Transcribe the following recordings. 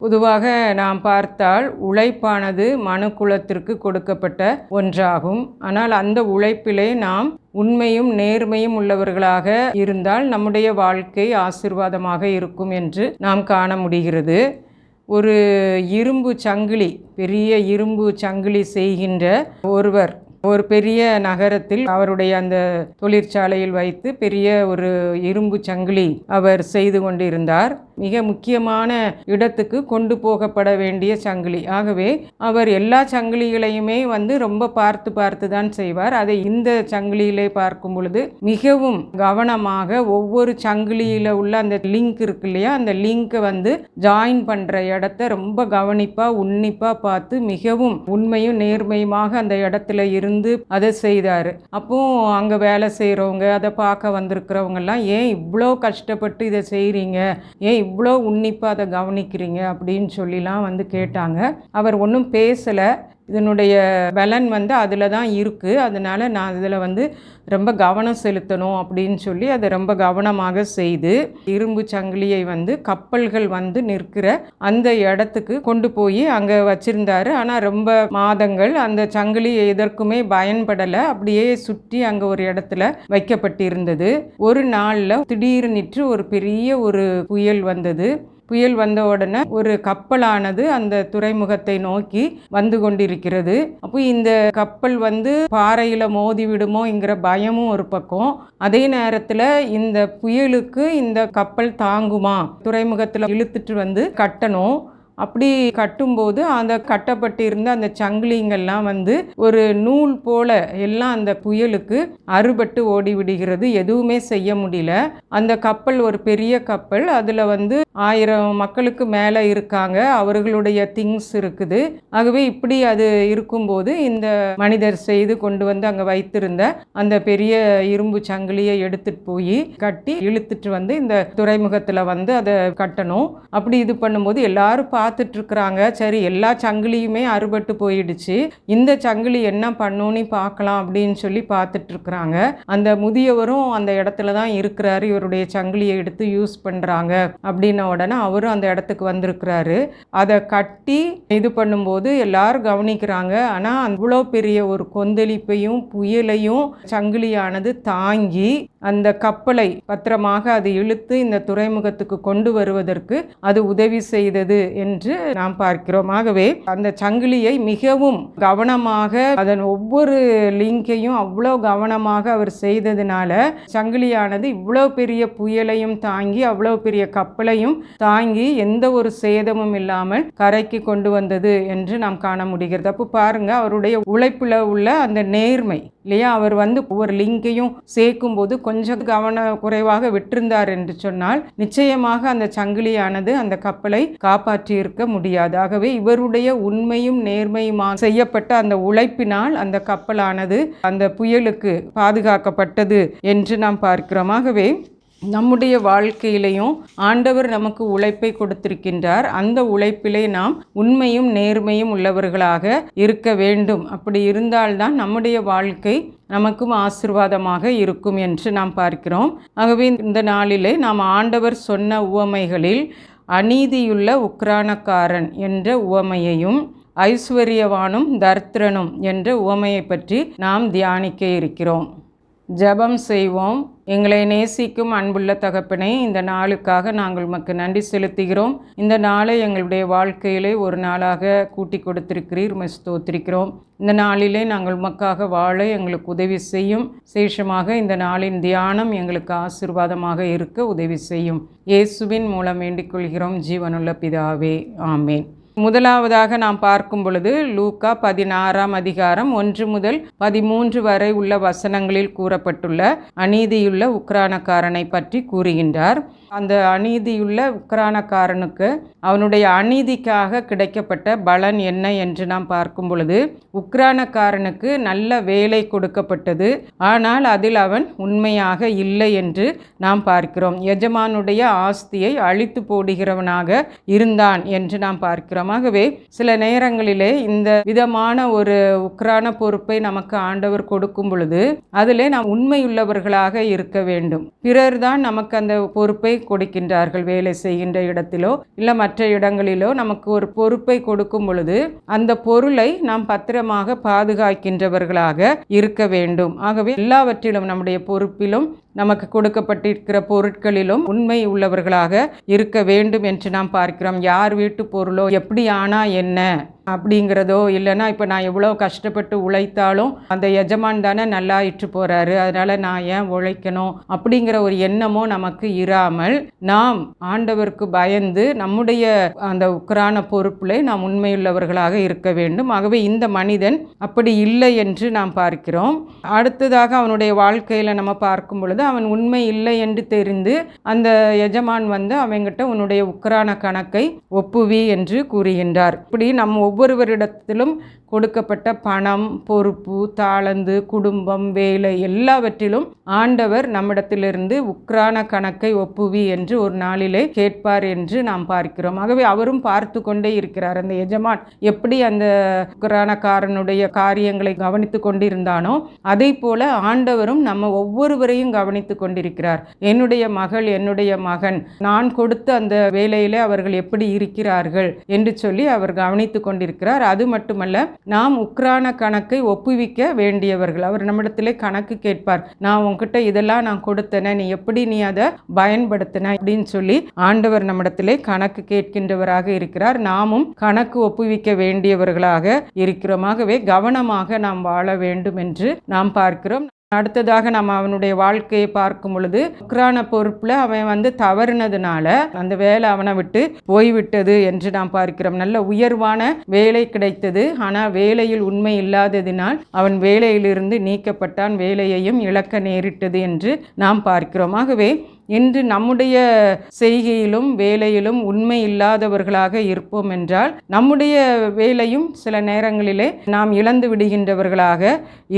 பொதுவாக நாம் பார்த்தால் உழைப்பானது மனுக்குலத்திற்கு கொடுக்கப்பட்ட ஒன்றாகும். ஆனால் அந்த உழைப்பிலே நாம் உண்மையும் நேர்மையும் உள்ளவர்களாக இருந்தால் நம்முடைய வாழ்க்கை ஆசிர்வாதமாக இருக்கும் என்று நாம் காண முடிகிறது. ஒரு இரும்பு சங்கிலி பெரிய இரும்பு சங்கிலி செய்கின்ற ஒருவர் ஒரு பெரிய நகரத்தில் அவருடைய அந்த தொழிற்சாலையில் வைத்து பெரிய ஒரு இரும்பு சங்கிலி அவர் செய்து கொண்டிருந்தார். மிக முக்கியமான இடத்துக்கு கொண்டு போகப்பட வேண்டிய சங்கிலி. ஆகவே அவர் எல்லா சங்கிலிகளையுமே வந்து ரொம்ப பார்த்து பார்த்து தான் செய்வார். அதை இந்த சங்கிலியிலே பார்க்கும் பொழுது மிகவும் கவனமாக ஒவ்வொரு சங்கிலியில் உள்ள அந்த லிங்க் இருக்கு இல்லையா? அந்த லிங்கை வந்து ஜாயின் பண்ணுற இடத்த ரொம்ப கவனிப்பாக உன்னிப்பாக பார்த்து மிகவும் உண்மையும் நேர்மையுமாக அந்த இடத்துல இருந்து அதை செய்தார். அப்போ அங்கே வேலை செய்கிறவங்க அதை பார்க்க வந்திருக்கிறவங்கெல்லாம் ஏன் இவ்வளோ கஷ்டப்பட்டு இதை செய்கிறீங்க ஏன் இவ்வளோ உன்னிப்பாக அதை கவனிக்கிறீங்க அப்படின்னு சொல்லிலாம் வந்து கேட்டாங்க. அவர் ஒன்றும் பேசலை. இதனுடைய பலன் வந்து அதில் தான் இருக்குது அதனால் நான் இதில் வந்து ரொம்ப கவனம் செலுத்தணும் அப்படின்னு சொல்லி அதை ரொம்ப கவனமாக செய்து இரும்பு சங்கிலியை வந்து கப்பல்கள் வந்து நிற்கிற அந்த இடத்துக்கு கொண்டு போய் அங்கே வச்சுருந்தாரு. ஆனால் ரொம்ப மாதங்கள் அந்த சங்கிலி எதற்குமே பயன்படலை. அப்படியே சுற்றி அங்கே ஒரு இடத்துல வைக்கப்பட்டிருந்தது. ஒரு நாளில் திடீர்னிற்று ஒரு பெரிய ஒரு புயல் வந்தது. புயல் வந்த உடனே ஒரு கப்பலானது அந்த துறைமுகத்தை நோக்கி வந்து கொண்டிருக்கிறது. அப்போ இந்த கப்பல் வந்து பாறையில் மோதி விடுமோங்கிற பயமும் ஒரு பக்கம். அதே நேரத்தில் இந்த புயலுக்கு இந்த கப்பல் தாங்குமா? துறைமுகத்தில் இழுத்துட்டு வந்து கட்டணும். அப்படி கட்டும்போது அந்த கட்டப்பட்டிருந்த அந்த சங்கிலிங்கெல்லாம் வந்து ஒரு நூல் போல எல்லாம் அந்த புயலுக்கு அறுபட்டு ஓடி விடுகிறது எதுவுமே செய்ய முடியல. அந்த கப்பல் ஒரு பெரிய கப்பல். அதில் வந்து ஆயிரம் மக்களுக்கு மேலே இருக்காங்க. அவர்களுடைய திங்ஸ் இருக்குது. ஆகவே இப்படி அது இருக்கும்போது இந்த மனிதர் செய்து கொண்டு வந்து அங்கே வைத்திருந்த அந்த பெரிய இரும்பு சங்கிலியை எடுத்துட்டு போய் கட்டி இழுத்துட்டு வந்து இந்த துறைமுகத்தில் வந்து அதை கட்டணும். அப்படி இது பண்ணும்போது எல்லாரும் பார்த்துட்டு பார்த்துட்ருக்குறாங்க சரி எல்லா சங்கிலியுமே அறுபட்டு போயிடுச்சு. இந்த சங்கிலி என்ன பண்ணுன்னு பார்க்கலாம் அப்படின்னு சொல்லி பார்த்துட்ருக்குறாங்க. அந்த முதியவரும் அந்த இடத்துல தான் இருக்கிறாரு. இவருடைய சங்கிலியை எடுத்து யூஸ் பண்ணுறாங்க அப்படின்ன உடனே அவரும் அந்த இடத்துக்கு வந்திருக்கிறாரு. அதை கட்டி இது பண்ணும்போது எல்லாரும் கவனிக்கிறாங்க. ஆனால் அவ்வளோ பெரிய ஒரு கொந்தளிப்பையும் புயலையும் சங்கிலியானது தாங்கி அந்த கப்பலை பத்திரமாக அது இழுத்து இந்த துறைமுகத்துக்கு கொண்டு வருவதற்கு அது உதவி செய்தது என்று நாம் பார்க்கிறோம். ஆகவே அந்த சங்கிலியை மிகவும் கவனமாக அதன் ஒவ்வொரு லிங்கையும் அவ்வளோ கவனமாக அவர் செய்ததுனால சங்கிலியானது இவ்வளோ பெரிய புயலையும் தாங்கி அவ்வளோ பெரிய கப்பலையும் தாங்கி எந்த ஒரு சேதமும் இல்லாமல் கரைக்கு கொண்டு வந்தது என்று நாம் காண முடிகிறது. அப்போ பாருங்க அவருடைய உழைப்பில் உள்ள அந்த நேர்மை இல்லையா? அவர் வந்து ஒவ்வொரு லிங்கையும் சேர்க்கும் போது கொஞ்சம் கவன குறைவாக விட்டிருந்தார் என்று சொன்னால் நிச்சயமாக அந்த சங்கிலியானது அந்த கப்பலை காப்பாற்றியிருக்க முடியாது. ஆகவே இவருடைய உண்மையும் நேர்மையுமாக செய்யப்பட்ட அந்த உழைப்பினால் அந்த கப்பலானது அந்த புயலுக்கு பாதுகாக்கப்பட்டது என்று நாம் பார்க்கிறோம். ஆகவே நம்முடைய வாழ்க்கையிலையும் ஆண்டவர் நமக்கு உழைப்பை கொடுத்திருக்கின்றார். அந்த உழைப்பிலே நாம் உண்மையும் நேர்மையும் உள்ளவர்களாக இருக்க வேண்டும். அப்படி இருந்தால்தான் நம்முடைய வாழ்க்கை நமக்கும் ஆசிர்வாதமாக இருக்கும் என்று நாம் பார்க்கிறோம். ஆகவே இந்த நாளிலே நாம் ஆண்டவர் சொன்ன உவமைகளில் அநீதியுள்ள உக்ரானக்காரன் என்ற உவமையையும் ஐஸ்வர்யவானும் தர்த்திரனும் என்ற உவமையை பற்றி நாம் தியானிக்க இருக்கிறோம். ஜெபம் செய்வோம். எங்களை நேசிக்கும் அன்புள்ள தகப்பனை இந்த நாளுக்காக நாங்கள் உமக்கு நன்றி செலுத்துகிறோம். இந்த நாளை எங்களுடைய வாழ்க்கையிலே ஒரு நாளாக கூட்டி கொடுத்திருக்கிறீர். உம்மை இந்த நாளிலே நாங்கள் உமக்காக வாழ எங்களுக்கு உதவி செய்யும். சேஷமாக இந்த நாளின் தியானம் எங்களுக்கு ஆசிர்வாதமாக இருக்க உதவி செய்யும். இயேசுவின் மூலம் வேண்டிக் கொள்கிறோம். ஜீவனுள்ள பிதாவே. ஆமேன். முதலாவதாக நாம் பார்க்கும் பொழுது லூக்கா பதினாறாம் அதிகாரம் ஒன்று முதல் பதிமூன்று வரை உள்ள வசனங்களில் கூறப்பட்டுள்ள அநீதியுள்ள உக்ரானக்காரனை பற்றி கூறுகின்றார். அந்த அநீதியுள்ள உக்ரானக்காரனுக்கு அவனுடைய அநீதிக்காக கிடைக்கப்பட்ட பலன் என்ன என்று நாம் பார்க்கும் பொழுது உக்ரானக்காரனுக்கு நல்ல வேலை கொடுக்கப்பட்டது. ஆனால் அதில் அவன் உண்மையாக இல்லை என்று நாம் பார்க்கிறோம். எஜமானுடைய ஆஸ்தியை அழித்து போடுகிறவனாக இருந்தான் என்று நாம் பார்க்கிறோம். ஆகவே சில நேரங்களிலே இந்த விதமான ஒரு உக்ரான பொறுப்பை நமக்கு ஆண்டவர் கொடுக்கும் பொழுது அதிலே நாம் உண்மையுள்ளவர்களாக இருக்க வேண்டும். பிறர்தான் நமக்கு அந்த பொறுப்பை கொடுக்கின்றார்கள் வேலை செய்கின்ற இடத்திலோ இல்லை மற்ற இடங்களிலோ நமக்கு ஒரு பொறுப்பை கொடுக்கும் பொழுது அந்த பொருளை நாம் பத்திரமாக பாதுகாக்கின்றவர்களாக இருக்க வேண்டும். ஆகவே எல்லாவற்றிலும் நம்முடைய பொறுப்பிலும் நமக்கு கொடுக்கப்பட்டிருக்கிற பொருட்களிலும் உண்மை உள்ளவர்களாக இருக்க வேண்டும் என்று நாம் பார்க்கிறோம். யார் வீட்டு பொருளோ எப்படி ஆனா என்ன அப்படிங்கிறதோ இல்லைன்னா இப்போ நான் எவ்வளோ கஷ்டப்பட்டு உழைத்தாலும் அந்த எஜமான் தானே நல்லா இட்டு போகிறாரு அதனால் நான் ஏன் உழைக்கணும் அப்படிங்கிற ஒரு எண்ணமோ நமக்கு இராமல் நாம் ஆண்டவருக்கு பயந்து நம்முடைய அந்த உக்கரான பொறுப்பில் நாம் உண்மையுள்ளவர்களாக இருக்க வேண்டும். ஆகவே இந்த மனிதன் அப்படி இல்லை என்று நாம் பார்க்கிறோம். அடுத்ததாக அவனுடைய வாழ்க்கையில் நம்ம பார்க்கும் பொழுது அவன் உண்மை இல்லை என்று தெரிந்து அந்த எஜமான் வந்து அவங்கிட்ட உன்னுடைய உக்கரான கணக்கை ஒப்புவி என்று கூறுகின்றார். இப்படி நம் ஒவ்வொருவரிடத்திலும் கொடுக்கப்பட்ட பணம் பொறுப்பு தாளந்து குடும்பம் வேலை எல்லாவற்றிலும் ஆண்டவர் நம்மிடத்திலிருந்து உக்ரான கணக்கை ஒப்புவி என்று ஒரு நாளிலே கேட்பார் என்று நாம் பார்க்கிறோம். ஆகவே அவரும் பார்த்து கொண்டே இருக்கிறார். அந்த எஜமான் எப்படி அந்த உக்ரானக்காரனுடைய காரியங்களை கவனித்து கொண்டிருந்தானோ அதே போல ஆண்டவரும் நம்ம ஒவ்வொருவரையும் கவனித்து கொண்டிருக்கிறார். என்னுடைய மகள் என்னுடைய மகன் நான் கொடுத்த அந்த வேலையிலே அவர்கள் எப்படி இருக்கிறார்கள்? என்று சொல்லி அவர் கவனித்து கொண்டிருக்கிறார். அது மட்டுமல்ல நாம் உக்ரான கணக்கை ஒப்புவிக்க வேண்டியவர்கள். அவர் நம்மிடத்திலே கணக்கு கேட்பார். நான் உங்ககிட்ட இதெல்லாம் நான் கொடுத்தன நீ எப்படி நீ அதை பயன்படுத்தின? அப்படின்னு சொல்லி ஆண்டவர் நம்மிடத்திலே கணக்கு கேட்கின்றவராக இருக்கிறார். நாமும் கணக்கு ஒப்புவிக்க வேண்டியவர்களாக இருக்கிறோமாகவே கவனமாக நாம் வாழ வேண்டும் என்று நாம் பார்க்கிறோம். அடுத்ததாக நம்ம அவனுடைய வாழ்க்கையை பார்க்கும் பொழுது உக்ரான பொறுப்பில் அவன் வந்து தவறுனதுனால அந்த வேலை அவனை விட்டு போய்விட்டது என்று நாம் பார்க்கிறோம். நல்ல உயர்வான வேலை கிடைத்தது. ஆனால் வேலையில் உண்மை இல்லாததினால் அவன் வேலையிலிருந்து நீக்கப்பட்டான். வேலையையும் இழக்க நேரிட்டது என்று நாம் பார்க்கிறோம். ஆகவே இன்று நம்முடைய செய்கையிலும் வேலையிலும் உண்மை இல்லாதவர்களாக இருப்போம் என்றால் நம்முடைய வேலையும் சில நேரங்களிலே நாம் இழந்து விடுகின்றவர்களாக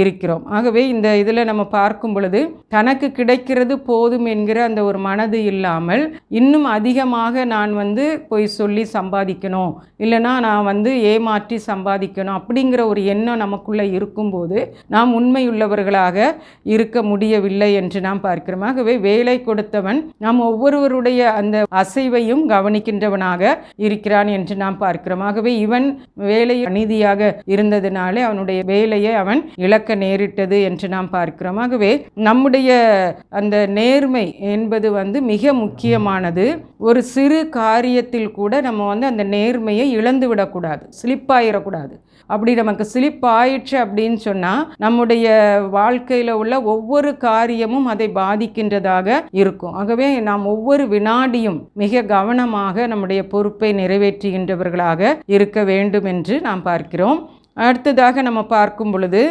இருக்கிறோம். ஆகவே இந்த இதில் நம்ம பார்க்கும் பொழுது தனக்கு கிடைக்கிறது போதும் என்கிற அந்த ஒரு மனது இல்லாமல் இன்னும் அதிகமாக நான் வந்து போய் சொல்லி சம்பாதிக்கணும் இல்லைனா நான் வந்து ஏமாற்றி சம்பாதிக்கணும் அப்படிங்கிற ஒரு எண்ணம் நமக்குள்ளே இருக்கும்போது நாம் உண்மையுள்ளவர்களாக இருக்க முடியவில்லை என்று நாம் பார்க்கிறோம். ஆகவே வேலை கொடுத்த கொடுத்தவன் நாம் ஒவ்வொருவருடைய அந்த அசைவையும் கவனிக்கின்றவனாக இருக்கிறான் என்று நாம் பார்க்கிறோம். ஆகவே இவன் வேலை அநீதியாக இருந்ததினாலே அவனுடைய வேலையை அவன் இழக்க நேரிட்டது என்று நாம் பார்க்கிறோம். ஆகவே நம்முடைய அந்த நேர்மை என்பது வந்து மிக முக்கியமானது. ஒரு சிறு காரியத்தில் கூட நம்ம வந்து அந்த நேர்மையை இழந்து விடக்கூடாது ஸ்லிப்பாயிடக்கூடாது அப்படி நமக்கு ஸ்லிப் ஆயிடுச்சு அப்படின்னு சொன்னால் நம்முடைய வாழ்க்கையில் உள்ள ஒவ்வொரு காரியமும் அதை பாதிக்கின்றதாக இருக்கும். ஆகவே நாம் ஒவ்வொரு வினாடியும் மிக கவனமாக நம்முடைய பொறுப்பை நிறைவேற்றுகின்றவர்களாக இருக்க வேண்டும் என்று நாம் பார்க்கிறோம். அடுத்ததாக நம்ம பார்க்கும் பொழுது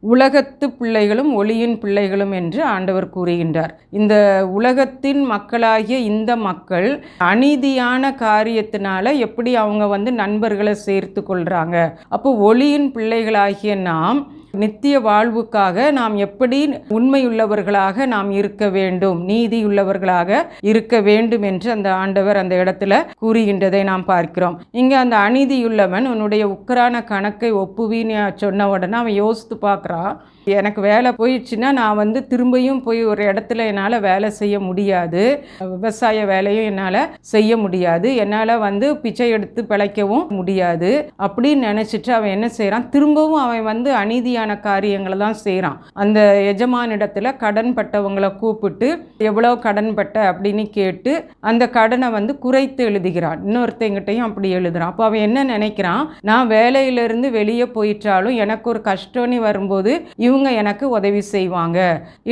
உலகத்து பிள்ளைகளும் ஒளியின் பிள்ளைகளும் என்று ஆண்டவர் கூறுகின்றார். இந்த உலகத்தின் மக்களாகிய இந்த மக்கள் அநீதியான காரியத்தினால எப்படி அவங்க வந்து நண்பர்களை சேர்த்து கொள்கிறாங்க அப்போ ஒளியின் பிள்ளைகளாகிய நாம் நித்திய வாழ்வுக்காக நாம் எப்படி உண்மையுள்ளவர்களாக நாம் இருக்க வேண்டும் நீதியுள்ளவர்களாக இருக்க வேண்டும் என்று அந்த ஆண்டவர் அந்த இடத்துல கூறுகின்றதை நாம் பார்க்கிறோம். இங்கே அந்த அநீதியுள்ளவன் உன்னுடைய உக்கரான கணக்கை ஒப்புவின்னு சொன்ன உடனே அவன் யோசித்து பார்க்குறான் எனக்கு வேலை போயிடுச்சுன்னா நான் வந்து திரும்பியும் போய் ஒரு இடத்துல என்னால் வேலை செய்ய முடியாது விவசாய வேலையும் என்னால் செய்ய முடியாது என்னால் வந்து பிச்சை எடுத்து பிழைக்கவும் முடியாது அப்படின்னு நினச்சிட்டு அவன் என்ன செய்கிறான் திரும்பவும் அவன் வந்து மாதிரியான காரியங்களை தான் செய்கிறான் அந்த எஜமானிடத்தில் கடன் பட்டவங்களை கூப்பிட்டு எவ்வளோ கடன் பட்ட? அப்படின்னு கேட்டு அந்த கடனை வந்து குறைத்து எழுதுகிறான். இன்னொருத்தங்கிட்டையும் அப்படி எழுதுகிறான் அப்போ அவன் என்ன நினைக்கிறான்? நான் வேலையிலிருந்து வெளியே போயிட்டாலும் எனக்கு ஒரு கஷ்டம்னு வரும்போது இவங்க எனக்கு உதவி செய்வாங்க.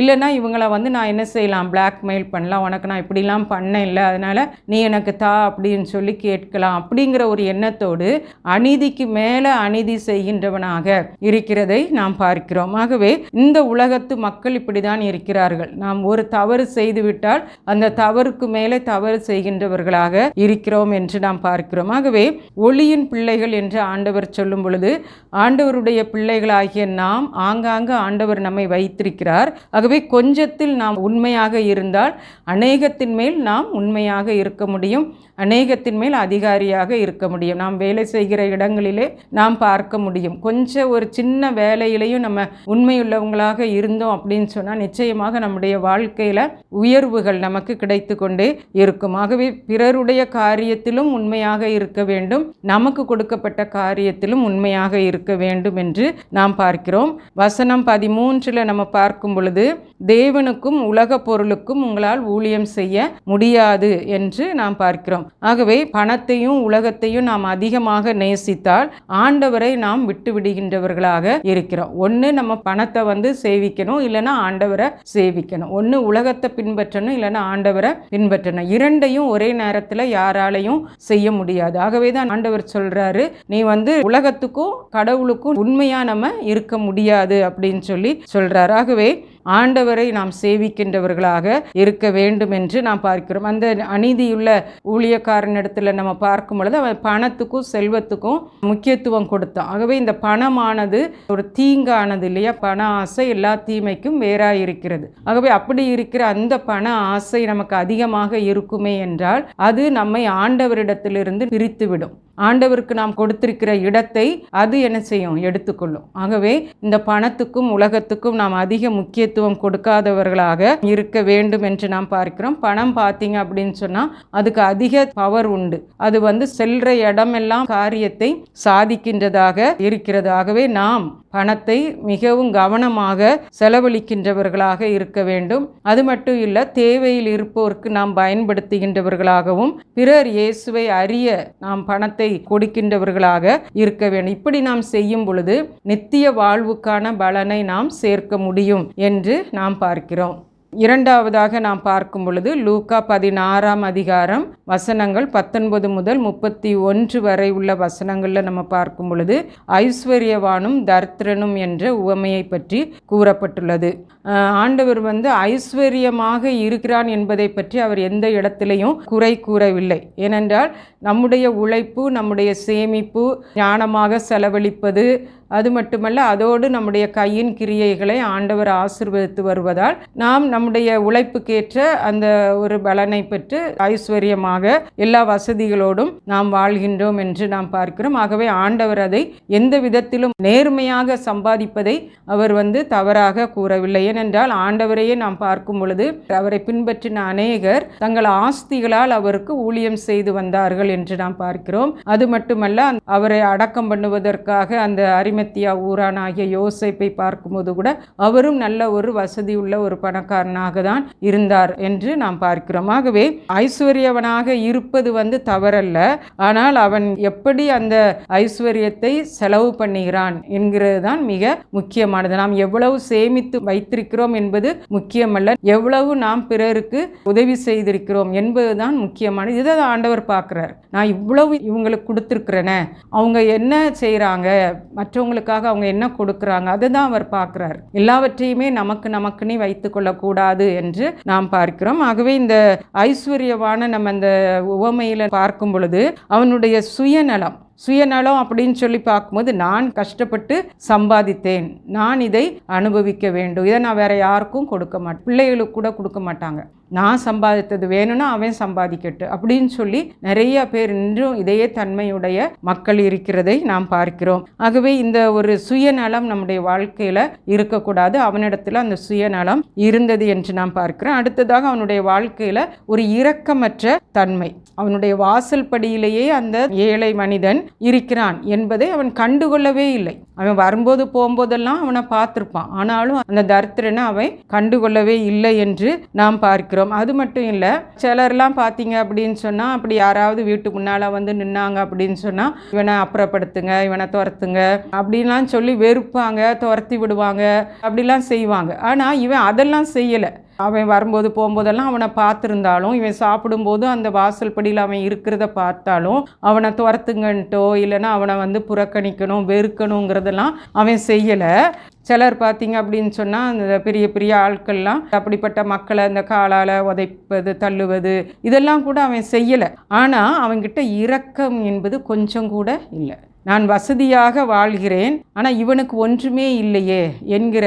இல்லைன்னா இவங்களை வந்து நான் என்ன செய்யலாம்? பிளாக்மெயில் பண்ணலாம். உனக்கு நான் இப்படிலாம் பண்ணேன் இல்லை அதனால் நீ எனக்கு தா அப்படின்னு சொல்லி கேட்கலாம். அப்படிங்கிற ஒரு எண்ணத்தோடு அநீதிக்கு மேலே அநீதி செய்கின்றவனாக இருக்கிறதை நாம் பார்க்கிறோம். ஆகவே இந்த உலகத்து மக்கள் இப்படிதான் இருக்கிறார்கள். நாம் ஒரு தவறு செய்துவிட்டால் அந்த தவறுக்கு மேலே தவறு செய்கின்றவர்களாக இருக்கிறோம் என்று நாம் பார்க்கிறோம். ஆகவே ஒளியின் பிள்ளைகள் என்று ஆண்டவர் சொல்லும் பொழுது ஆண்டவருடைய பிள்ளைகளாகிய நாம் ஆங்காங்கு ஆண்டவர் நம்மை வைத்திருக்கிறார். ஆகவே கொஞ்சத்தில் நாம் உண்மையாக இருந்தால் அநேகத்தின் மேல் நாம் உண்மையாக இருக்க முடியும். அநேகத்தின் மேல் அதிகாரியாக இருக்க முடியும். நாம் வேலை செய்கிற இடங்களிலே நாம் பார்க்க முடியும். கொஞ்சம் ஒரு சின்ன வேலை நிலையிலையும் நம்ம உண்மையுள்ளவங்களாக இருந்தோம் அப்படின்னு சொன்னால் நிச்சயமாக நம்முடைய வாழ்க்கையில் உயர்வுகள் நமக்கு கிடைத்து கொண்டே இருக்கும். ஆகவே பிறருடைய காரியத்திலும் உண்மையாக இருக்க வேண்டும். நமக்கு கொடுக்கப்பட்ட காரியத்திலும் உண்மையாக இருக்க வேண்டும் என்று நாம் பார்க்கிறோம். வசனம் பதிமூன்றில் நம்ம பார்க்கும் பொழுது தேவனுக்கும் உலக பொருளுக்கும் உங்களால் ஊழியம் செய்ய முடியாது என்று நாம் பார்க்கிறோம். ஆகவே பணத்தையும் உலகத்தையும் நாம் அதிகமாக நேசித்தால் ஆண்டவரை நாம் விட்டு விடுகின்றவர்களாக இருக்கிறோம். ஒன்று நம்ம பணத்தை வந்து சேவிக்கணும் இல்லைன்னா ஆண்டவரை சேவிக்கணும். ஒன்று உலகத்தை பின்பற்றணும் இல்லைன்னா ஆண்டவரை பின்பற்றணும். இரண்டையும் ஒரே நேரத்தில் யாராலையும் செய்ய முடியாது. ஆகவே தான் ஆண்டவர் சொல்கிறாரு நீ வந்து உலகத்துக்கும் கடவுளுக்கும் உண்மையாக நம்ம இருக்க முடியாது அப்படின்னு சொல்லி சொல்கிறாரு ஆகவே ஆண்டவரை நாம் சேவிக்கின்றவர்களாக இருக்க வேண்டும் என்று நாம் பார்க்கிறோம். அந்த அநீதியுள்ள ஊழியக்காரனிடத்தில் நம்ம பார்க்கும் பொழுது அவன் பணத்துக்கும் செல்வத்துக்கும் முக்கியத்துவம் கொடுத்தான். ஆகவே இந்த பணமானது ஒரு தீங்கானது இல்லையா? பண ஆசை எல்லா தீமைக்கும் வேறாக இருக்கிறது ஆகவே அப்படி இருக்கிற அந்த பண ஆசை நமக்கு அதிகமாக இருக்குமே என்றால் அது நம்மை ஆண்டவரிடத்திலிருந்து பிரித்துவிடும். ஆண்டவருக்கு நாம் கொடுத்திருக்கிற இடத்தை அது என்ன செய்யும்? எடுத்துக்கொள்ளும். ஆகவே இந்த பணத்துக்கும் உலகத்துக்கும் நாம் அதிக முக்கியத்துவம் கொடுக்காதவர்களாக இருக்க வேண்டும் என்று நாம் பார்க்கிறோம். பணம் பார்த்தீங்க அப்படின்னு சொன்னால் அதுக்கு அதிக பவர் உண்டு. அது வந்து செல்ற இடமெல்லாம் காரியத்தை சாதிக்கின்றதாக இருக்கிறது. ஆகவே நாம் பணத்தை மிகவும் கவனமாக செலவழிக்கின்றவர்களாக இருக்க வேண்டும். அது மட்டும் இல்லை தேவையில் இருப்போருக்கு நாம் பயன்படுத்துகின்றவர்களாகவும் பிறர் இயேசுவை அறிய நாம் பணத்தை கொடுக்கின்றவர்களாக இருக்க வேண்டும். இப்படி நாம் செய்யும் பொழுது நித்திய வாழ்வுக்கான பலனை நாம் சேர்க்க முடியும் என்று நாம் பார்க்கிறோம். இரண்டாவதாக நாம் பார்க்கும் பொழுது லூக்கா பதினாறாம் அதிகாரம் வசனங்கள் பத்தொன்பது முதல் முப்பத்தி ஒன்று வரை உள்ள வசனங்களில் நம்ம பார்க்கும் பொழுது ஐஸ்வர்யவானும் தர்த்திரனும் என்ற உவமையை பற்றி கூறப்பட்டுள்ளது. ஆண்டவர் வந்து ஐஸ்வர்யமாக இருக்கிறான் என்பதை பற்றி அவர் எந்த இடத்திலையும் குறை கூறவில்லை. ஏனென்றால் நம்முடைய உழைப்பு நம்முடைய சேமிப்பு ஞானமாக செலவழிப்பது அது மட்டுமல்ல அதோடு நம்முடைய கையின் கிரியைகளை ஆண்டவர் ஆசிர்வதித்து வருவதால் நாம் நம்முடைய உழைப்புக்கேற்ற அந்த ஒரு பலனை பெற்று ஐஸ்வர்யமாக எல்லா வசதிகளோடும் நாம் வாழ்கின்றோம் என்று நாம் பார்க்கிறோம். ஆகவே ஆண்டவர் அதை எந்த விதத்திலும் நேர்மையாக சம்பாதிப்பதை அவர் வந்து தவறாக கூறவில்லை. ஏனென்றால் ஆண்டவரையே நாம் பார்க்கும் பொழுது அவரை பின்பற்றின அநேகர் தங்கள் ஆஸ்திகளால் அவருக்கு ஊழியம் செய்து வந்தார்கள் என்று நாம் பார்க்கிறோம். அது மட்டுமல்ல அவரை அடக்கம் பண்ணுவதற்காக அந்த அரிமத்தியா ஊரானாகிய யோசைப்பை பார்க்கும்போது கூட அவரும் நல்ல ஒரு வசதி உள்ள ஒரு பணக்காரனாக தான் இருந்தார் என்று நாம் பார்க்கிறோம். ஆகவே ஐஸ்வர்யவனாக இருப்பது வந்து தவறல்ல. ஆனால் அவன் எப்படி அந்த ஐஸ்வர்யத்தை செலவு பண்ணுகிறான் என்கிறது தான் மிக முக்கியமானது. நாம் எவ்வளவு சேமித்து வைத்திருக்கிறோம் என்பது முக்கியமல்ல. எவ்வளவு நாம் பிறருக்கு உதவி செய்திருக்கிறோம் என்பதுதான் முக்கியமானது. இதை ஆண்டவர் பார்க்குறார். நான் இவ்வளவு இவங்களுக்கு கொடுத்துருக்குறேனே. அவங்க என்ன செய்கிறாங்க மற்றவங்களுக்காக அவங்க என்ன கொடுக்குறாங்க அதுதான் அவர் பார்க்குறார். எல்லாவற்றையுமே நமக்கு நமக்குன்னே வைத்து கொள்ளக்கூடாது என்று நாம் பார்க்கிறோம். ஆகவே இந்த ஐஸ்வர்யவான நம்ம இந்த உவமையில் பார்க்கும் பொழுது அவனுடைய சுயநலம் சுயநலம் அப்படின்னு சொல்லி பார்க்கும்போது நான் கஷ்டப்பட்டு சம்பாதித்தேன். நான் இதை அனுபவிக்க வேண்டும். இதை நான் வேற யாருக்கும் கொடுக்க மாட்டேன். பிள்ளைகளுக்கு கூட கொடுக்க மாட்டாங்க. நான் சம்பாதித்தது வேணும்னா அவன் சம்பாதிக்கட்டு அப்படின்னு சொல்லி நிறைய பேர் இன்றும் இதே தன்மையுடைய மக்கள் இருக்கிறதை நாம் பார்க்கிறோம். ஆகவே இந்த ஒரு சுயநலம் நம்முடைய வாழ்க்கையில் இருக்கக்கூடாது. அவனிடத்தில் அந்த சுயநலம் இருந்தது என்று நாம் பார்க்கிறோம் அடுத்ததாக அவனுடைய வாழ்க்கையில் ஒரு இரக்கமற்ற தன்மை. அவனுடைய வாசல் படியிலேயே அந்த ஏழை மனிதன் இருக்கிறான் என்பதை அவன் கண்டுகொள்ளவே இல்லை. அவன் வரும்போது போகும்போதெல்லாம் அவனை பார்த்துருப்பான். ஆனாலும் அந்த தரித்திரனை அவன் கண்டுகொள்ளவே இல்லை என்று நாம் பார்க்கிறோம். அது மட்டும் இல்லை சிலர்லாம் பார்த்தீங்க அப்படின்னு சொன்னால் அப்படி யாராவது வீட்டு முன்னால் வந்து நின்னாங்க அப்படின்னு சொன்னால் இவனை அப்புறப்படுத்துங்க இவனை துரத்துங்க அப்படின்லாம் சொல்லி வெறுப்பாங்க துரத்தி விடுவாங்க அப்படிலாம் செய்வாங்க. ஆனால் இவன் அதெல்லாம் செய்யலை. அவன் வரும்போது போகும்போதெல்லாம் அவனை பார்த்துருந்தாலும் இவன் சாப்பிடும்போது அந்த வாசல் படியில் அவன் இருக்கிறத பார்த்தாலும் அவனை துரத்துங்கன்ட்டோ இல்லைன்னா அவனை வந்து புறக்கணிக்கணும் வெறுக்கணுங்கிறதெல்லாம் அவன் செய்யலை. சிலர் பார்த்தீங்க அப்படின்னு சொன்னால் அந்த பெரிய பெரிய ஆட்கள்லாம் அப்படிப்பட்ட மக்களை அந்த காலால் உதைப்பது தள்ளுவது இதெல்லாம் கூட அவன் செய்யலை. ஆனால் அவன்கிட்ட இரக்கம் என்பது கொஞ்சம் கூட இல்லை. நான் வசதியாக வாழ்கிறேன் ஆனால் இவனுக்கு ஒன்றுமே இல்லையே என்கிற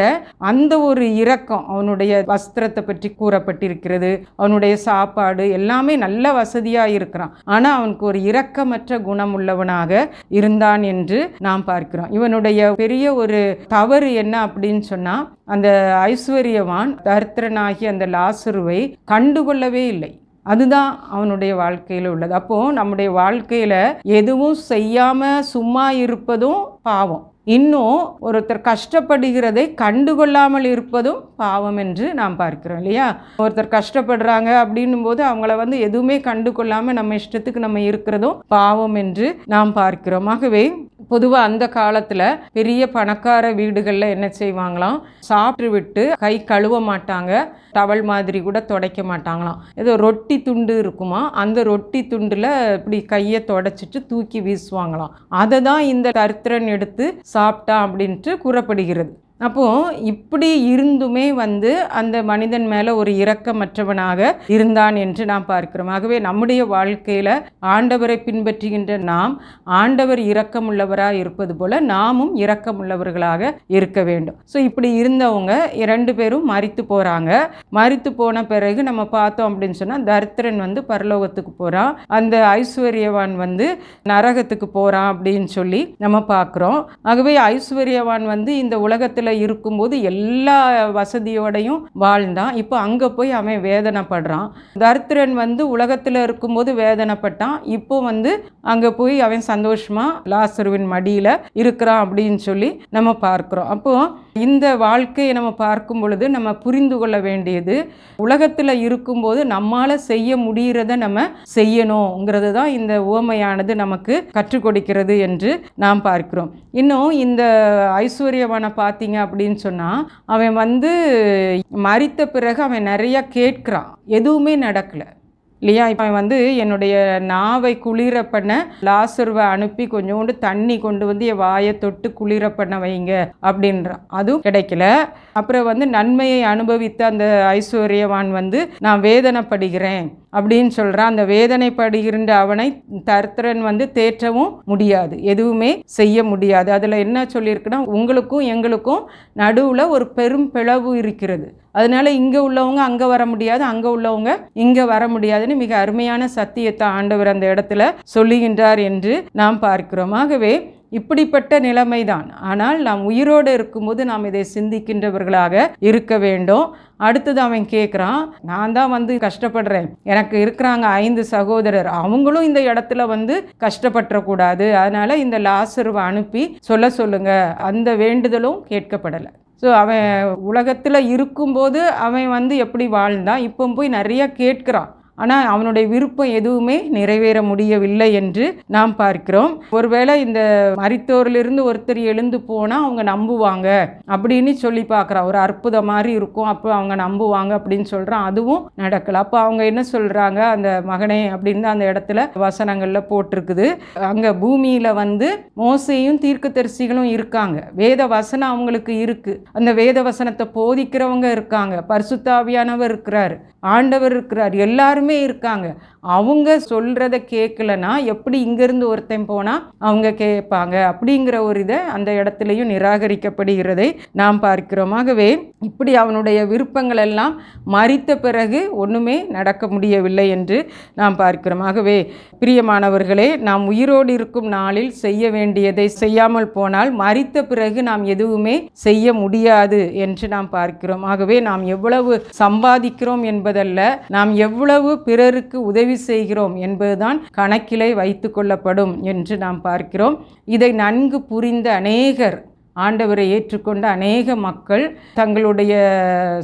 அந்த ஒரு இரக்கம் அவனுடைய வஸ்திரத்தை பற்றி கூறப்பட்டிருக்கிறது. அவனுடைய சாப்பாடு எல்லாமே நல்ல வசதியாக இருக்கிறான். ஆனால் அவனுக்கு ஒரு இரக்கமற்ற குணம் உள்ளவனாக இருந்தான் என்று நாம் பார்க்கிறோம். இவனுடைய பெரிய ஒரு தவறு என்ன அப்படின்னு சொன்னால் அந்த ஐஸ்வர்யவான் தரித்திரனாகி அந்த லாசருவை கண்டுகொள்ளவே இல்லை. அதுதான் அவனுடைய வாழ்க்கையில் உள்ளது. அப்போது நம்முடைய வாழ்க்கையில் எதுவும் செய்யாமல் சும்மா இருப்பதும் பாவம். இன்னும் ஒருத்தர் கஷ்டப்படுகிறதை கண்டுகொள்ளாமல் இருப்பதும் பாவம் என்று நாம் பார்க்கிறோம் இல்லையா? ஒருத்தர் கஷ்டப்படுறாங்க அப்படின்னும் போது அவங்கள வந்து எதுவுமே கண்டுகொள்ளாமல் நம்ம இஷ்டத்துக்கு நம்ம இருக்கிறதும் பாவம் என்று நாம் பார்க்கிறோம். ஆகவே பொதுவாக அந்த காலத்தில் பெரிய பணக்கார வீடுகளில் என்ன செய்வாங்களாம்? சாப்பிட்டு விட்டு கை கழுவ மாட்டாங்க. டவல் மாதிரி கூட துடைக்க மாட்டாங்களாம். ஏதோ ரொட்டி துண்டு இருக்குமா? அந்த ரொட்டி துண்டில் இப்படி கையை தொடச்சிட்டு தூக்கி வீசுவாங்களாம். அதை தான் இந்த தரித்திரன் எடுத்து சாப்பிட்டான் அப்படின்ட்டு கூறப்படுகிறது. அப்போது இப்படி இருந்துமே வந்து அந்த மனிதன் மேலே ஒரு இரக்கமற்றவனாக இருந்தான் என்று நாம் பார்க்கிறோம். ஆகவே நம்முடைய வாழ்க்கையில் ஆண்டவரை பின்பற்றுகின்ற நாம் ஆண்டவர் இரக்கமுள்ளவராக இருப்பது போல நாமும் இரக்கமுள்ளவர்களாக இருக்க வேண்டும். ஸோ இப்படி இருந்தவங்க இரண்டு பேரும் மறித்து போகிறாங்க மறித்து போன பிறகு நம்ம பார்த்தோம் அப்படின்னு சொன்னால் தரித்திரன் வந்து பரலோகத்துக்கு போகிறான் அந்த ஐஸ்வர்யவான் வந்து நரகத்துக்கு போகிறான் அப்படின்னு சொல்லி நம்ம பார்க்குறோம். ஆகவே ஐஸ்வர்யவான் வந்து இந்த உலகத்தில் இருக்கும்போது எல்லா வசதியோடையும் வாழ்ந்தான். இப்போ அங்கே போய் அவன் வேதனைப்படுறான். தரித்திரன் வந்து உலகத்தில் இருக்கும்போது வேதனைப்பட்டான். இப்போ வந்து அங்கே போய் அவன் சந்தோஷமாக லாசருவின் மடியில் இருக்கிறான் அப்படின்னு சொல்லி நம்ம பார்க்குறோம். அப்போது இந்த வாழ்க்கையை நம்ம பார்க்கும் பொழுது நம்ம புரிந்து கொள்ள வேண்டியது உலகத்தில் இருக்கும்போது நம்மால் செய்ய முடிகிறத நம்ம செய்யணுங்கிறது தான் இந்த உவமையானது நமக்கு கற்றுக் கொடுக்கிறது என்று நாம் பார்க்கிறோம். இன்னும் இந்த ஐஸ்வர்யவானை பார்த்தீங்க அப்படின்னு சொன்னால் அவன் வந்து மறித்த பிறகு அவன் நிறையா கேட்குறான். எதுவுமே நடக்கலை. இல்லையா? இப்போ அவன் வந்து என்னுடைய நாவை குளிர பண்ண லாசருவை அனுப்பி கொஞ்சோண்டு தண்ணி கொண்டு வந்து என் வாயை தொட்டு குளிர பண்ண வைங்க அப்படின்றான். அதுவும் கிடைக்கல. அப்புறம் வந்து நன்மையை அனுபவித்த அந்த ஐஸ்வர்யவான் வந்து நான் வேதனைப்படுகிறேன். அப்படின்னு சொல்கிறான் அந்த வேதனைப்படுகின்ற அவனை தர்த்தரன் வந்து தேற்றவும் முடியாது. எதுவுமே செய்ய முடியாது. அதில் என்ன சொல்லியிருக்குன்னா உங்களுக்கும் எங்களுக்கும் நடுவில் ஒரு பெரும் பிளவு இருக்கிறது. அதனால இங்கே உள்ளவங்க அங்கே வர முடியாது அங்கே உள்ளவங்க இங்கே வர முடியாதுன்னு மிக அருமையான சத்தியத்தை ஆண்டவர் அந்த இடத்துல சொல்லுகின்றார் என்று நாம் பார்க்கிறோம். ஆகவே இப்படிப்பட்ட நிலைமைதான். ஆனால் நாம் உயிரோடு இருக்கும்போது நாம் இதை சிந்திக்கின்றவர்களாக இருக்க வேண்டும். அடுத்தது அவன் கேட்குறான் நான் தான் வந்து கஷ்டப்படுறேன். எனக்கு இருக்கிறாங்க ஐந்து சகோதரர். அவங்களும் இந்த இடத்துல வந்து கஷ்டப்பட்டுறக்கூடாது. அதனால் இந்த லாசருவை அனுப்பி சொல்ல சொல்லுங்கள் அந்த வேண்டுதலும் கேட்கப்படலை. ஸோ அவன் உலகத்தில் இருக்கும்போது அவன் வந்து எப்படி வாழ்ந்தான்? இப்போ போய் நிறையா கேட்குறான். ஆனால் அவனுடைய விருப்பம் எதுவுமே நிறைவேற முடியவில்லை என்று நாம் பார்க்கிறோம். ஒருவேளை இந்த மரித்தோரிலிருந்து ஒருத்தர் எழுந்து போனால் அவங்க நம்புவாங்க அப்படின்னு சொல்லி பார்க்குறான் ஒரு அற்புதம் மாதிரி இருக்கும். அப்போ அவங்க நம்புவாங்க அப்படின்னு சொல்கிறான் அதுவும் நடக்கல. அப்போ அவங்க என்ன சொல்கிறாங்க அந்த மகனே அப்படின்னு அந்த இடத்துல வசனங்களில் போட்டிருக்குது. அங்கே பூமியில் வந்து மோசையும் தீர்க்கதரிசிகளும் இருக்காங்க. வேத வசனம் அவங்களுக்கு இருக்குது அந்த வேத வசனத்தை போதிக்கிறவங்க இருக்காங்க. பரிசுத்தாவியானவர் இருக்கிறார். ஆண்டவர் இருக்கிறார். எல்லாருமே இருக்காங்க. அவங்க சொல்கிறத கேட்கலனா எப்படி இங்கேருந்து ஒருத்தன் போனால் அவங்க கேட்பாங்க அப்படிங்கிற ஒரு இதை அந்த இடத்துலையும் நிராகரிக்கப்படுகிறதை நாம் பார்க்கிறோம். ஆகவே இப்படி அவனுடைய விருப்பங்கள் எல்லாம் மறித்த பிறகு ஒன்றுமே நடக்க முடியவில்லை என்று நாம் பார்க்கிறோம். ஆகவே பிரியமானவர்களே நாம் உயிரோடு இருக்கும் நாளில் செய்ய வேண்டியதை செய்யாமல் போனால் மறித்த பிறகு நாம் எதுவுமே செய்ய முடியாது என்று நாம் பார்க்கிறோம். ஆகவே நாம் எவ்வளவு சம்பாதிக்கிறோம் என்பதல்ல நாம் எவ்வளவு பிறருக்கு உதவி செய்கிறோம் என்பதுதான் கணக்கிலே வைத்து கொள்ளப்படும் என்று நாம் பார்க்கிறோம். இதை நன்கு புரிந்த அநேகர் ஆண்டவரை ஏற்றுக்கொண்ட அநேக மக்கள் தங்களுடைய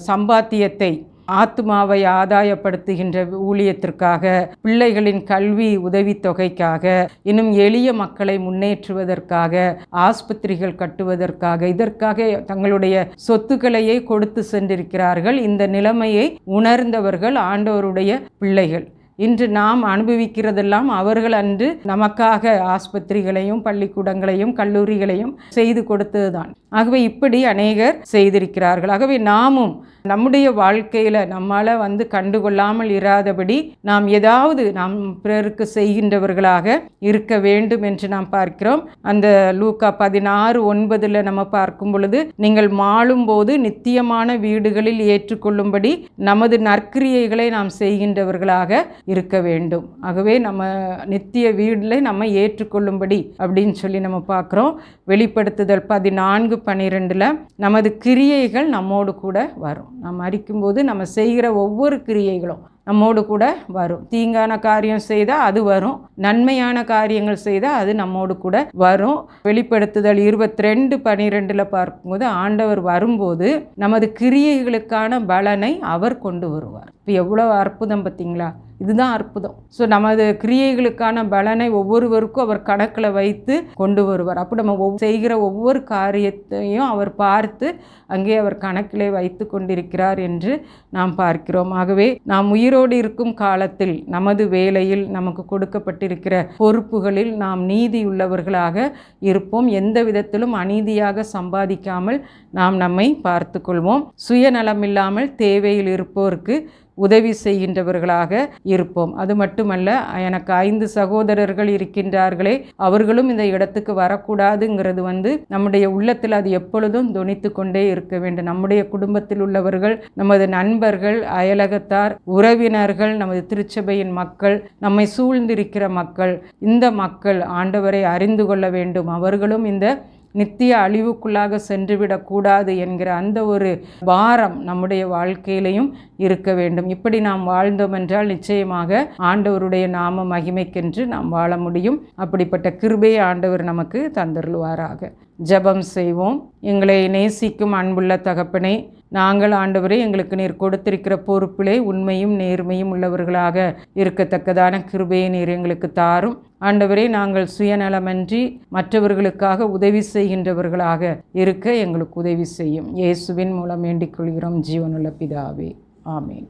சம்பாத்தியத்தை ஆத்மாவை ஆதாயப்படுத்துகின்ற ஊழியத்திற்காக பிள்ளைகளின் கல்வி உதவித்தொகைக்காக இன்னும் எளிய மக்களை முன்னேற்றுவதற்காக ஆஸ்பத்திரிகள் கட்டுவதற்காக இதற்காக தங்களுடைய சொத்துக்களையே கொடுத்து சென்றிருக்கிறார்கள். இந்த நிலைமையை உணர்ந்தவர்கள் ஆண்டவருடைய பிள்ளைகள். இன்று நாம் அனுபவிக்கிறதெல்லாம் அவர்கள் அன்று நமக்காக ஆஸ்பத்திரிகளையும் பள்ளிக்கூடங்களையும் கல்லூரிகளையும் செய்து கொடுத்ததுதான். ஆகவே இப்படி அநேகர் செய்திருக்கிறார்கள். ஆகவே நாமும் நம்முடைய வாழ்க்கையில் நம்மால் வந்து கண்டுகொள்ளாமல் இராதபடி நாம் ஏதாவது நாம் பிறருக்கு செய்கின்றவர்களாக இருக்க வேண்டும் என்று நாம் பார்க்கிறோம். அந்த லூக்கா பதினாறு ஒன்பதில் நம்ம பார்க்கும் பொழுது நீங்கள் மாளும்போது நித்தியமான வீடுகளில் ஏற்றுக்கொள்ளும்படி நமது நற்கிரியைகளை நாம் செய்கின்றவர்களாக இருக்க வேண்டும். ஆகவே நம்ம நித்திய வீடில் நம்ம ஏற்றுக்கொள்ளும்படி அப்படின்னு சொல்லி நம்ம பார்க்குறோம். வெளிப்படுத்துதல் பதினான்கு பன்னிரெண்டில் நமது கிரியைகள் நம்மோடு கூட வரும். நம்ம அரிக்கும்போது நம்ம செய்கிற ஒவ்வொரு கிரியைகளும் நம்மோடு கூட வரும். தீங்கான காரியம் செய்தால் அது வரும். நன்மையான காரியங்கள் செய்தால் அது நம்மோடு கூட வரும். வெளிப்படுத்துதல் இருபத்தி ரெண்டு பனிரெண்டில் பார்க்கும்போது ஆண்டவர் வரும்போது நமது கிரியைகளுக்கான பலனை அவர் கொண்டு வருவார். இப்போ எவ்வளோ அற்புதம் பார்த்தீங்களா? இதுதான் அற்புதம். ஸோ நமது கிரியைகளுக்கான பலனை ஒவ்வொருவருக்கும் அவர் கணக்கில் வைத்து கொண்டு வருவார். அப்போ நம்ம ஒவ் செய்கிற ஒவ்வொரு காரியத்தையும் அவர் பார்த்து அங்கே அவர் கணக்கிலே வைத்து கொண்டிருக்கிறார் என்று நாம் பார்க்கிறோம். ஆகவே நாம் உயிரோடு இருக்கும் காலத்தில் நமது வேலையில் நமக்கு கொடுக்கப்பட்டிருக்கிற பொறுப்புகளில் நாம் நீதி உள்ளவர்களாக இருப்போம். எந்த விதத்திலும் அநீதியாக சம்பாதிக்காமல் நாம் நம்மை பார்த்து கொள்வோம். சுயநலமில்லாமல் தேவையில் இருப்போருக்கு உதவி செய்கின்றவர்களாக இருப்போம். அது மட்டுமல்ல எனக்கு ஐந்து சகோதரர்கள் இருக்கின்றார்களே அவர்களும் இந்த இடத்துக்கு வரக்கூடாதுங்கிறது வந்து நம்முடைய உள்ளத்தில் அது எப்பொழுதும் துணித்து கொண்டே இருக்க வேண்டும். நம்முடைய குடும்பத்தில் உள்ளவர்கள் நமது நண்பர்கள் அயலகத்தார் உறவினர்கள் நமது திருச்சபையின் மக்கள் நம்மை சூழ்ந்திருக்கிற மக்கள் இந்த மக்கள் ஆண்டவரை அறிந்து கொள்ள வேண்டும். அவர்களும் இந்த நித்திய அழிவுக்குள்ளாக சென்றுவிடக்கூடாது என்கிற அந்த ஒரு பாரம் நம்முடைய வாழ்க்கையிலையும் இருக்க வேண்டும். இப்படி நாம் வாழ்ந்தோம் என்றால் நிச்சயமாக ஆண்டவருடைய நாம மகிமைக்கென்று நாம் வாழ முடியும். அப்படிப்பட்ட கிருபையை ஆண்டவர் நமக்கு தந்தருள்வாராக. ஜெபம் செய்வோம். எங்களை நேசிக்கும் அன்புள்ள தகப்பனை நாங்கள் ஆண்டவரே எங்களுக்கு நீர் கொடுத்திருக்கிற பொறுப்பிலே உண்மையும் நேர்மையும் உள்ளவர்களாக இருக்கத்தக்கதான கிருபையை நீர் எங்களுக்கு தாரும். ஆண்டவரே நாங்கள் சுயநலமன்றி மற்றவர்களுக்காக உதவி செய்கின்றவர்களாக இருக்க எங்களுக்கு உதவி செய்யும். இயேசுவின் மூலம் வேண்டிக் கொள்கிறோம். ஜீவனுள்ள பிதாவே. ஆமேன்.